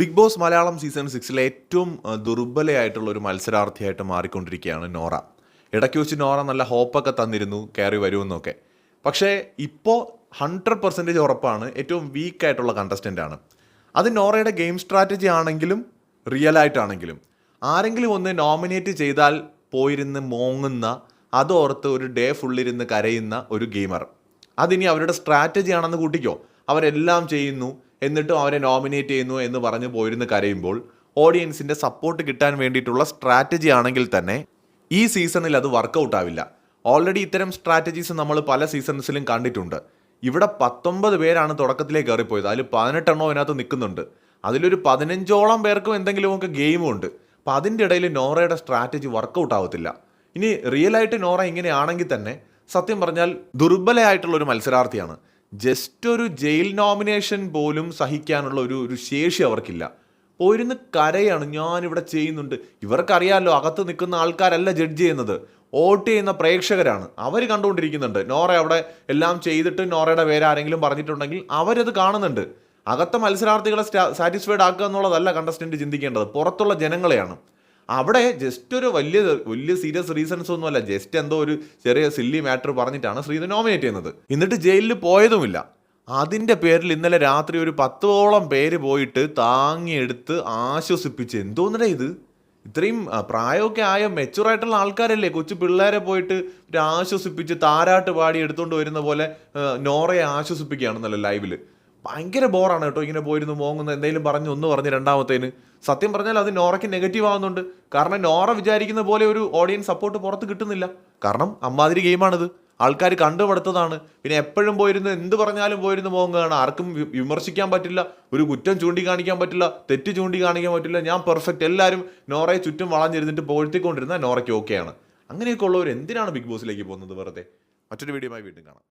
Big Boss Malayalam season സിക്സിലെ ഏറ്റവും ദുർബലയായിട്ടുള്ള ഒരു മത്സരാർത്ഥിയായിട്ട് മാറിക്കൊണ്ടിരിക്കുകയാണ് നോറ. ഇടയ്ക്ക് വെച്ച് നോറ നല്ല ഹോപ്പൊക്കെ തന്നിരുന്നു കയറി വരുമെന്നൊക്കെ. പക്ഷേ ഇപ്പോൾ ഹൺഡ്രഡ് പെർസെന്റേജ് ഉറപ്പാണ് ഏറ്റവും വീക്കായിട്ടുള്ള കണ്ടസ്റ്റന്റ് ആണ്. അത് നോറയുടെ ഗെയിം സ്ട്രാറ്റജി ആണെങ്കിലും റിയൽ ആയിട്ടാണെങ്കിലും. ആരെങ്കിലും ഒന്ന് നോമിനേറ്റ് ചെയ്താൽ പോയിരുന്ന് മോങ്ങുന്ന അതോർത്ത് ഒരു ഡേ ഫുള്ളിരുന്ന് കരയുന്ന ഒരു ഗെയിമർ അതിനി അവരുടെ സ്ട്രാറ്റജി ആണെന്ന് കൂട്ടിക്കോ. അവരെല്ലാം ചെയ്യുന്നു എന്നിട്ടും അവരെ നോമിനേറ്റ് ചെയ്യുന്നു എന്ന് പറഞ്ഞ് പോയിരുന്ന് കരയുമ്പോൾ ഓഡിയൻസിന്റെ സപ്പോർട്ട് കിട്ടാൻ വേണ്ടിയിട്ടുള്ള സ്ട്രാറ്റജി ആണെങ്കിൽ തന്നെ ഈ സീസണിൽ അത് വർക്കൗട്ട് ആവില്ല. ഓൾറെഡി ഇത്തരം സ്ട്രാറ്റജീസ് നമ്മൾ പല സീസൺസിലും കണ്ടിട്ടുണ്ട്. ഇവിടെ പത്തൊമ്പത് പേരാണ് തുടക്കത്തിലേക്ക് കയറിപ്പോയത്. അതിൽ പതിനെട്ടെണ്ണോ അതിനകത്ത് നിൽക്കുന്നുണ്ട്. അതിലൊരു പതിനഞ്ചോളം പേർക്കും എന്തെങ്കിലുമൊക്കെ ഗെയിമും ഉണ്ട്. അപ്പോൾ അതിന്റെ ഇടയിൽ നോറയുടെ സ്ട്രാറ്റജി വർക്കൗട്ട് ആവത്തില്ല. ഇനി റിയൽ ആയിട്ട് നോറ ഇങ്ങനെയാണെങ്കിൽ തന്നെ സത്യം പറഞ്ഞാൽ ദുർബലയായിട്ടുള്ള ഒരു മത്സരാർത്ഥിയാണ്. ജസ്റ്റ് ഒരു ജയിൽ നോമിനേഷൻ പോലും സഹിക്കാനുള്ള ഒരു ഒരു ശേഷി അവർക്കില്ല. പോയിരുന്ന് കരയാണ് ഞാനിവിടെ ചെയ്യുന്നുണ്ട്. ഇവർക്കറിയാമല്ലോ അകത്ത് നിൽക്കുന്ന ആൾക്കാരല്ല ജഡ്ജ് ചെയ്യുന്നത്. വോട്ട് ചെയ്യുന്ന പ്രേക്ഷകരാണ്. അവർ കണ്ടുകൊണ്ടിരിക്കുന്നുണ്ട്. നോറ അവിടെ എല്ലാം ചെയ്തിട്ട് നോറയുടെ പേര് ആരെങ്കിലും പറഞ്ഞിട്ടുണ്ടെങ്കിൽ അവരത് കാണുന്നുണ്ട്. അകത്തെ മത്സരാർത്ഥികളെ സാറ്റിസ്ഫൈഡ് ആക്കുക എന്നുള്ളതല്ല കണ്ടസ്റ്റന്റ് ചിന്തിക്കേണ്ടത്. പുറത്തുള്ള ജനങ്ങളെയാണ്. അവിടെ ജസ്റ്റ് ഒരു വലിയ വലിയ സീരിയസ് റീസൺസ് ഒന്നുമല്ല. ജസ്റ്റ് എന്തോ ഒരു ചെറിയ സില്ലി മാറ്റർ പറഞ്ഞിട്ടാണ് ശ്രീധ നോമിനേറ്റ് ചെയ്യുന്നത്. എന്നിട്ട് ജയിലിൽ പോയതുമില്ല. അതിന്റെ പേരിൽ ഇന്നലെ രാത്രി ഒരു പത്തോളം പേര് പോയിട്ട് താങ്ങിയെടുത്ത് ആശ്വസിപ്പിച്ച്. എന്തോന്നടേ ഇത്? ഇത്രയും പ്രായമൊക്കെ ആയ മെച്ചുറായിട്ടുള്ള ആൾക്കാരല്ലേ? കൊച്ചു പിള്ളേരെ പോയിട്ട് ഒരു ആശ്വസിപ്പിച്ച് താരാട്ട് പാടി എടുത്തുകൊണ്ട് വരുന്ന പോലെ നോറയെ ആശ്വസിപ്പിക്കുകയാണെന്നല്ലോ ലൈവിൽ ഭയങ്കര ബോറാണ് കേട്ടോ ഇങ്ങനെ പോയിരുന്നു മോങ്ങുന്ന എന്തെങ്കിലും പറഞ്ഞു ഒന്ന് പറഞ്ഞ് രണ്ടാമത്തേന്. സത്യം പറഞ്ഞാൽ അത് നോറയ്ക്ക് നെഗറ്റീവ് ആവുന്നുണ്ട്. കാരണം നോറ വിചാരിക്കുന്ന പോലെ ഒരു ഓഡിയൻസ് സപ്പോർട്ട് പുറത്ത് കിട്ടുന്നില്ല. കാരണം അമ്മാതിരി ഗെയിമാണിത് ആൾക്കാർ കണ്ടുപടുത്തതാണ്. പിന്നെ എപ്പോഴും പോയിരുന്ന് എന്ത് പറഞ്ഞാലും പോയിരുന്ന് മോങ്ങുകയാണ് ആർക്കും വിമർശിക്കാൻ പറ്റില്ല. ഒരു കുറ്റം ചൂണ്ടിക്കാണിക്കാൻ പറ്റില്ല. തെറ്റ് ചൂണ്ടിക്കാണിക്കാൻ പറ്റില്ല. ഞാൻ പെർഫെക്റ്റ് എല്ലാവരും നോറയെ ചുറ്റും വളഞ്ഞിരുന്നിട്ട് പോഴ്ത്തിക്കൊണ്ടിരുന്ന നോറയ്ക്ക് ഓക്കെയാണ് അങ്ങനെയൊക്കെ ഉള്ളവർ എന്തിനാണ് ബിഗ് ബോസിലേക്ക് പോകുന്നത് വെറുതെ? മറ്റൊരു വീഡിയോയുമായി വീണ്ടും കാണാം.